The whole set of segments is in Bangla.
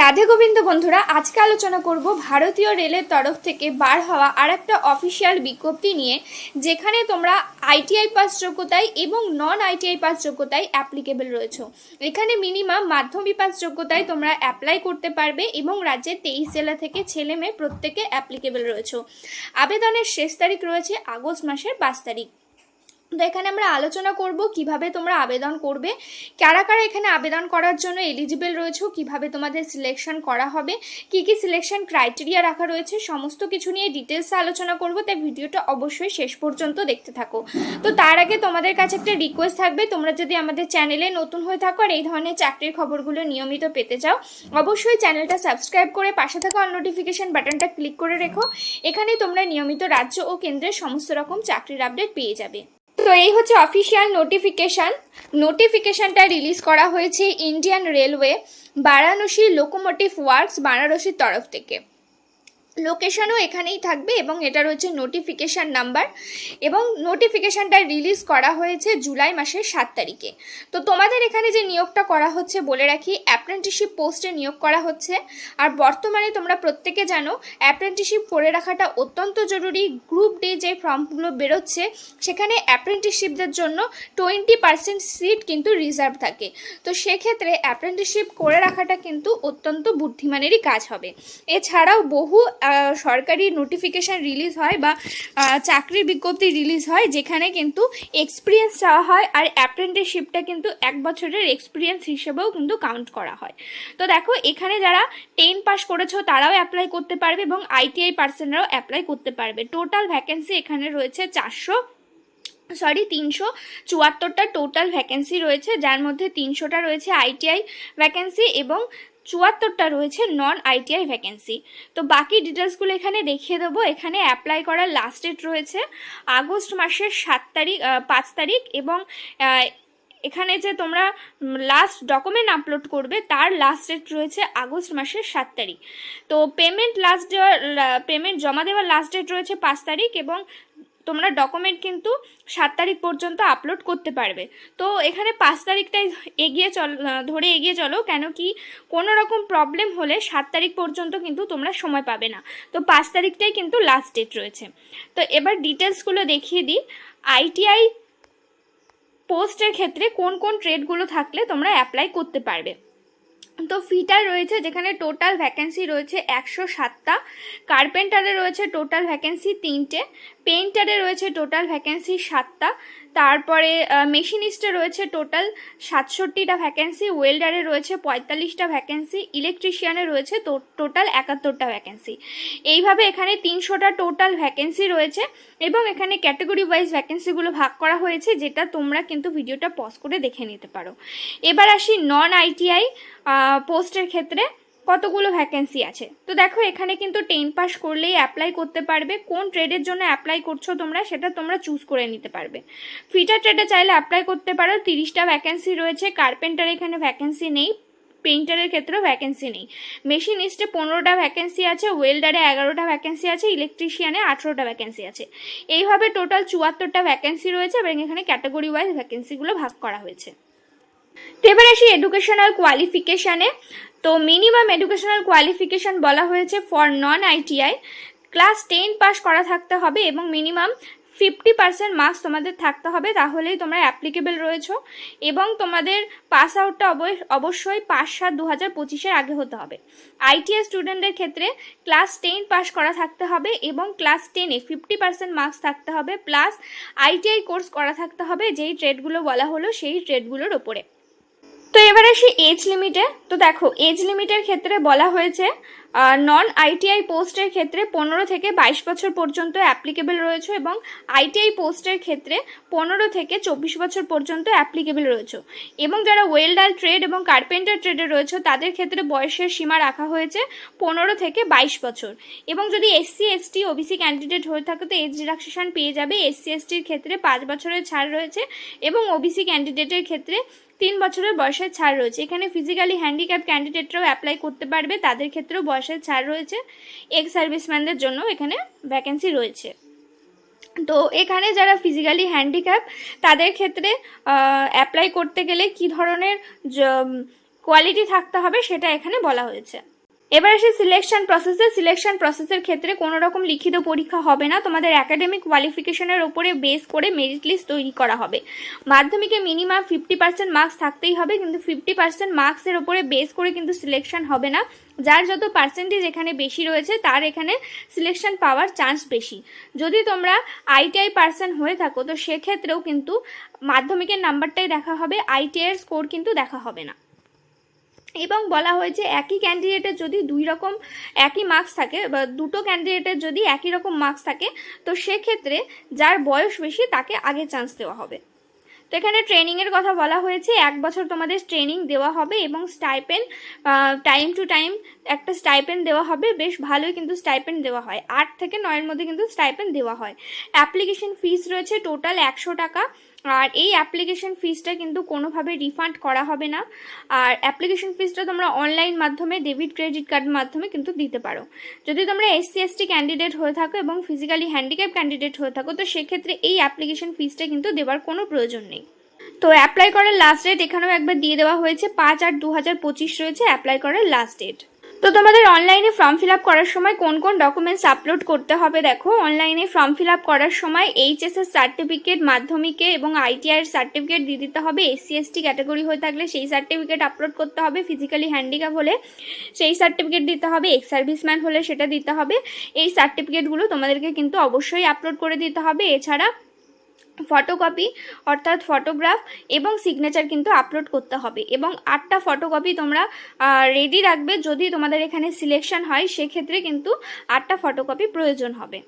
রাধে গোবিন্দ বন্ধুরা, আজকে আলোচনা করব ভারতীয় রেলের তরফ থেকে বার হওয়া আর একটা অফিসিয়াল বিজ্ঞপ্তি নিয়ে, যেখানে তোমরা আইটিআই পাস যোগ্যতায় এবং নন আইটিআই পাস যোগ্যতায় অ্যাপ্লিকেবল রয়েছে। এখানে মিনিমাম মাধ্যমিক পাস যোগ্যতায় তোমরা অ্যাপ্লাই করতে পারবে এবং রাজ্যের তেইশ জেলা থেকে ছেলে মেয়ে প্রত্যেকে অ্যাপ্লিকেবল রয়েছে। আবেদনের শেষ তারিখ রয়েছে আগস্ট মাসের পাঁচ তারিখ। তো এখানে আমরা আলোচনা করব কীভাবে তোমরা আবেদন করবে, কারা কারা এখানে আবেদন করার জন্য এলিজিবল রয়েছে কীভাবে তোমাদের সিলেকশন করা হবে, কি কি সিলেকশন ক্রাইটেরিয়া রাখা রয়েছে, সমস্ত কিছু নিয়ে ডিটেলসে আলোচনা করব, তাই ভিডিওটা অবশ্যই শেষ পর্যন্ত দেখতে থাকো। তো তার আগে তোমাদের কাছে একটা রিকোয়েস্ট থাকবে, তোমরা যদি আমাদের চ্যানেলে নতুন হয়ে থাকো আর এই ধরনের চাকরির খবরগুলো নিয়মিত পেতে চাও, অবশ্যই চ্যানেলটা সাবস্ক্রাইব করে পাশে থাকা অল নোটিফিকেশন বাটনটা ক্লিক করে রেখো এখানে তোমরা নিয়মিত রাজ্য ও কেন্দ্রের সমস্ত রকম চাকরির আপডেট পেয়ে যাবে। তো এই হচ্ছে অফিসিয়াল নোটিফিকেশান নোটিফিকেশানটা রিলিজ করা হয়েছে Indian railway Varanasi locomotive works বারাণসীর তরফ থেকে। লোকেশনও এখানেই থাকবে এবং এটা রয়েছে নোটিফিকেশান নাম্বার এবং নোটিফিকেশানটা রিলিজ করা হয়েছে জুলাই মাসের সাত তারিখে। তো তোমাদের এখানে যে নিয়োগটা করা হচ্ছে বলে রাখি অ্যাপ্রেন্টিসশিপ পোস্টে নিয়োগ করা হচ্ছে। আর বর্তমানে তোমরা প্রত্যেকে জানো অ্যাপ্রেন্টিসশিপ করে রাখাটা অত্যন্ত জরুরি। গ্রুপ ডি যে ফর্মগুলো বেরোচ্ছে, সেখানে অ্যাপ্রেন্টিসশিপদের জন্য টোয়েন্টি পার্সেন্ট সিট কিন্তু রিজার্ভ থাকে। তো সেক্ষেত্রে অ্যাপ্রেন্টিসশিপ করে রাখাটা কিন্তু অত্যন্ত বুদ্ধিমানেরই কাজ হবে। এছাড়াও বহু সরকারি নোটিফিকেশান রিলিজ হয় বা চাকরির বিজ্ঞপ্তি রিলিজ হয়, যেখানে কিন্তু এক্সপিরিয়েন্স চাওয়া হয় আর অ্যাপ্রেন্টিসশিপটা কিন্তু এক বছরের এক্সপিরিয়েন্স হিসেবেও কিন্তু কাউন্ট করা হয়। তো দেখো, এখানে যারা টেন পাস করেছ, তারাও অ্যাপ্লাই করতে পারবে এবং আইটিআই পার্সেনরাও অ্যাপ্লাই করতে পারবে। টোটাল ভ্যাকেন্সি এখানে রয়েছে চারশো সরি, তিনশো চুয়াত্তরটা টোটাল ভ্যাকেন্সি রয়েছে, যার মধ্যে তিনশোটা রয়েছে আইটিআই ভ্যাকেন্সি এবং চুয়াত্তরটা রয়েছে নন আইটিআই ভ্যাকেন্সি তো বাকি ডিটেলসগুলো এখানে দেখিয়ে দেবো। এখানে অ্যাপ্লাই করার লাস্ট ডেট রয়েছে, আগস্ট মাসের সাত তারিখ পাঁচ তারিখ এবং এখানে যে তোমরা লাস্ট ডকুমেন্ট আপলোড করবে, তার লাস্ট ডেট রয়েছে আগস্ট মাসের সাত তারিখ। তো পেমেন্ট লাস্ট পেমেন্ট জমা দেওয়ার লাস্ট ডেট রয়েছে পাঁচ তারিখ এবং তোমরা ডকুমেন্ট কিন্তু সাত তারিখ পর্যন্ত আপলোড করতে পারবে। তো এখানে পাঁচ তারিখটাই এগিয়ে চল ধরে এগিয়ে চলো, কেন কি কোনো রকম প্রবলেম হলে সাত তারিখ পর্যন্ত কিন্তু তোমরা সময় পাবে না। তো পাঁচ তারিখটাই কিন্তু লাস্ট ডেট রয়েছে। তো এবার ডিটেলসগুলো দেখিয়ে দিই। আইটিআই পোস্টের ক্ষেত্রে কোন কোন ট্রেডগুলো থাকলে তোমরা অ্যাপ্লাই করতে পারবে। তো ফিটার রয়েছে যেখানে টোটাল ভ্যাকেন্সি রয়েছে একশো সাতটা। কার্পেন্টারে রয়েছে টোটাল ভ্যাকেন্সি তিনটে। পেন্টারে রয়েছে টোটাল ভ্যাকেন্সি সাতটা। তারপরে মেশিনিস্টে রয়েছে টোটাল সাতষট্টিটা ভ্যাকেন্সি ওয়েল্ডারে রয়েছে পঁয়তাল্লিশটা ভ্যাকেন্সি ইলেকট্রিশিয়ানে রয়েছে টোটাল একাত্তরটা ভ্যাকেন্সি এইভাবে এখানে তিনশোটা টোটাল ভ্যাকেন্সি রয়েছে এবং এখানে ক্যাটাগরি ওয়াইজ ভ্যাকেন্সিগুলো ভাগ করা হয়েছে, যেটা তোমরা কিন্তু ভিডিওটা পজ করে দেখে নিতে পারো। এবার আসি নন আইটিআই পোস্টের ক্ষেত্রে। কতগুলো ভ্যাকেন্সি আছে? তো দেখো, এখানে কিন্তু টেন পাস করলেই অ্যাপ্লাই করতে পারবে। কোন ট্রেডের জন্য অ্যাপ্লাই করছ তোমরা, সেটা তোমরা চুজ করে নিতে পারবে। ফিটার ট্রেডে চাইলে অ্যাপ্লাই করতে পারো। তিরিশটা ভ্যাকেন্সি রয়েছে। কার্পেন্টার এখানে ভ্যাকেন্সি নেই। পেইন্টারের ক্ষেত্রেও ভ্যাকেন্সি নেই। মেশিনিস্টে পনেরোটা ভ্যাকেন্সি আছে। ওয়েল্ডারে এগারোটা ভ্যাকেন্সি আছে। ইলেকট্রিশিয়ানে আঠেরোটা ভ্যাকেন্সি আছে। এইভাবে টোটাল চুয়াত্তরটা ভ্যাকেন্সি রয়েছে এবং এখানে ক্যাটাগরি ওয়াইজ ভ্যাকেন্সিগুলো ভাগ করা হয়েছে। তো এবার আসি এডুকেশনাল কোয়ালিফিকেশানে তো মিনিমাম এডুকেশনাল কোয়ালিফিকেশান বলা হয়েছে for non ITI class ten pass করা থাকতে হবে এবং মিনিমাম ফিফটি পার্সেন্ট মার্কস তোমাদের থাকতে হবে, তাহলেই তোমরা অ্যাপ্লিকেবল রয়েছো। এবং তোমাদের পাস আউটটা অবশ্যই পাঁচ সাত দু হাজার পঁচিশের আগে হতে হবে। আইটিআই স্টুডেন্টদের ক্ষেত্রে ক্লাস টেন পাস করা থাকতে হবে এবং ক্লাস টেনে ফিফটি পার্সেন্ট মার্কস থাকতে হবে প্লাস আইটিআই কোর্স করা থাকতে হবে, যেই ট্রেডগুলো বলা হলো সেই ট্রেডগুলোর ওপরে। তো এবার আসি এজ লিমিটে তো দেখো এজ লিমিটের ক্ষেত্রে বলা হয়েছে নন আইটিআই পোস্টের ক্ষেত্রে পনেরো থেকে বাইশ বছর পর্যন্ত অ্যাপ্লিকেবল রয়েছে এবং আইটিআই পোস্টের ক্ষেত্রে পনেরো থেকে চব্বিশ বছর পর্যন্ত অ্যাপ্লিকেবল রয়েছে। এবং যারা ওয়েল্ডার ট্রেড এবং কার্পেন্টার ট্রেডে রয়েছে, তাদের ক্ষেত্রে বয়সের সীমা রাখা হয়েছে পনেরো থেকে বাইশ বছর। এবং যদি এসসি এসটি ওবিসি ক্যান্ডিডেট হয়ে থাকে, তো এজ রিল্যাক্সেশন পেয়ে যাবে। এসসি এসটির ক্ষেত্রে পাঁচ বছরের ছাড় রয়েছে এবং ওবিসি ক্যান্ডিডেটের ক্ষেত্রে তিন বছরের বয়সের ছাড় রয়েছে। এখানে ফিজিক্যালি হ্যান্ডিক্যাপ ক্যান্ডিডেটরাও অ্যাপ্লাই করতে পারবে, তাদের ক্ষেত্রেও বয়সের ছাড় রয়েছে। এক্স সার্ভিসম্যানদের জন্য এখানে ভ্যাকেন্সি রয়েছে। তো এখানে যারা ফিজিক্যালি হ্যান্ডিক্যাপ তাদের ক্ষেত্রে অ্যাপ্লাই করতে গেলে কি ধরনের কোয়ালিটি থাকতে হবে সেটা এখানে বলা হয়েছে। এবার আসি সিলেকশন প্রসেসে সিলেকশন প্রসেসের ক্ষেত্রে কোনো রকম লিখিত পরীক্ষা হবে না। তোমাদের একাডেমিক কোয়ালিফিকেশনের ওপরে বেস করে মেরিট লিস্ট তৈরি করা হবে। মাধ্যমিকে মিনিমাম ফিফটি পার্সেন্ট মার্কস থাকতেই হবে, কিন্তু ফিফটি পার্সেন্ট মার্কসের ওপরে বেস করে কিন্তু সিলেকশন হবে না। যার যত পার্সেন্টেজ এখানে বেশি রয়েছে, তার এখানে সিলেকশন পাওয়ার চান্স বেশি। যদি তোমরা আইটিআই পার্সন হয়ে থাকো, তো সেক্ষেত্রেও কিন্তু মাধ্যমিকের নাম্বারটাই দেখা হবে আইটিআইয়ের স্কোর কিন্তু দেখা হবে না। এবং বলা হয়েছে একই ক্যান্ডিডেটের যদি দুই রকম একই মার্কস থাকে, বা দুটো ক্যান্ডিডেটের যদি একই রকম মার্কস থাকে, তো সেক্ষেত্রে যার বয়স বেশি তাকে আগে চান্স দেওয়া হবে। তো এখানে ট্রেনিংয়ের কথা বলা হয়েছে, এক বছর তোমাদের ট্রেনিং দেওয়া হবে এবং স্টাইপেন টাইম টু টাইম একটা স্টাইপেন দেওয়া হবে, বেশ ভালোই কিন্তু স্টাইপেন দেওয়া হয়। আট থেকে নয়ের মধ্যে কিন্তু স্টাইপেন দেওয়া হয়। অ্যাপ্লিকেশন ফিস রয়েছে টোটাল একশো টাকা। আর এই অ্যাপ্লিকেশন ফিসটা কিন্তু কোনোভাবে রিফান্ড করা হবে না। আর অ্যাপ্লিকেশন ফিসটা তোমরা অনলাইন মাধ্যমে ডেবিট ক্রেডিট কার্ড মাধ্যমে কিন্তু দিতে পারো। যদি তোমরা এসসি এসটি ক্যান্ডিডেট হয়ে থাকো এবং ফিজিক্যালি হ্যান্ডিক্যাপ ক্যান্ডিডেট হয়ে থাকো, তো সেক্ষেত্রে এই অ্যাপ্লিকেশন ফিসটা কিন্তু দেওয়ার কোনো প্রয়োজন নেই। তো অ্যাপ্লাই করার লাস্ট ডেট এখানেও একবার দিয়ে দেওয়া হয়েছে, পাঁচ আট দু হাজার পঁচিশ রয়েছে অ্যাপ্লাই করার লাস্ট ডেট তো তোমাদের অনলাইনে ফর্ম ফিল আপ করার সময় কোন কোন ডকুমেন্টস আপলোড করতে হবে দেখো। অনলাইনে ফর্ম ফিল আপ করার সময় এইচএস এর সার্টিফিকেট মাধ্যমিকে এবং আইটিআই সার্টিফিকেট দিয়ে দিতে হবে। এসসি এসটি ক্যাটাগরি হয়ে থাকলে সেই সার্টিফিকেট আপলোড করতে হবে। ফিজিক্যালি হ্যান্ডিক্যাপ হলে সেই সার্টিফিকেট দিতে হবে। এক্স সার্ভিসম্যান হলে সেটা দিতে হবে। এই সার্টিফিকেটগুলো তোমাদেরকে কিন্তু অবশ্যই আপলোড করে দিতে হবে। এছাড়া ফটোকপি অর্থাৎ ফটোগ্রাফ এবং সিগনেচার কিন্তু আপলোড করতে হবে। এবং আটটা ফটোকপি তোমরা রেডি রাখবে যদি তোমাদের এখানে সিলেকশন হয়, সেক্ষেত্রে কিন্তু আটটা ফটোকপি প্রয়োজন হবে।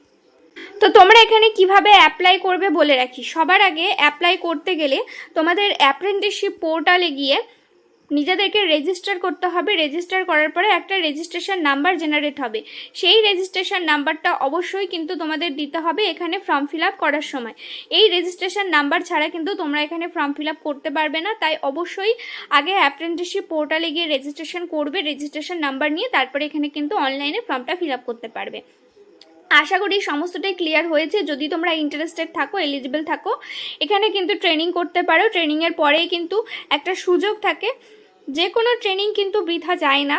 তো তোমরা এখানে কীভাবে অ্যাপ্লাই করবে বলে রাখি। সবার আগে অ্যাপ্লাই করতে গেলে তোমাদের অ্যাপ্রেন্টিসশিপ পোর্টালে গিয়ে নিজেদেরকে রেজিস্টার করতে হবে। রেজিস্টার করার পরে একটা রেজিস্ট্রেশন নাম্বার জেনারেট হবে। সেই রেজিস্ট্রেশন নাম্বারটা অবশ্যই কিন্তু তোমাদের দিতে হবে এখানে ফর্ম ফিল করার সময়। এই রেজিস্ট্রেশন নাম্বার ছাড়া কিন্তু তোমরা এখানে ফর্ম ফিল করতে পারবে না। তাই অবশ্যই আগে অ্যাপ্রেন্টিসশিপ পোর্টালে গিয়ে রেজিস্ট্রেশন করবে রেজিস্ট্রেশন নাম্বার নিয়ে তারপরে এখানে কিন্তু অনলাইনে ফর্মটা ফিল করতে পারবে। আশা করি সমস্তটাই ক্লিয়ার হয়েছে। যদি তোমরা ইন্টারেস্টেড থাকো এলিজিবল থাকো, এখানে কিন্তু ট্রেনিং করতে পারো। ট্রেনিংয়ের পরেই কিন্তু একটা সুযোগ থাকে। যে কোনো ট্রেনিং কিন্তু বৃথা যায় না।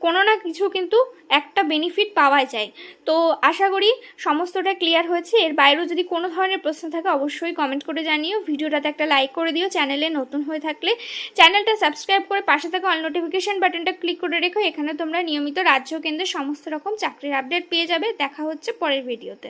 কোনো না কিছু কিন্তু একটা বেনিফিট পাওয়া যায়। তো আশা করি সমস্তটা ক্লিয়ার হয়েছে। এর বাইরেও যদি কোনো ধরনের প্রশ্ন থাকে, অবশ্যই কমেন্ট করে জানিও। ভিডিওটাতে একটা লাইক করে দিও চ্যানেলে নতুন হয়ে থাকলে। চ্যানেলটা সাবস্ক্রাইব করে পাশে থাকা অল নোটিফিকেশন বাটনটা ক্লিক করে রেখো। এখানে তোমরা নিয়মিত রাজ্য কেন্দ্রের সমস্ত রকম চাকরির আপডেট পেয়ে যাবে। দেখা হচ্ছে পরের ভিডিওতে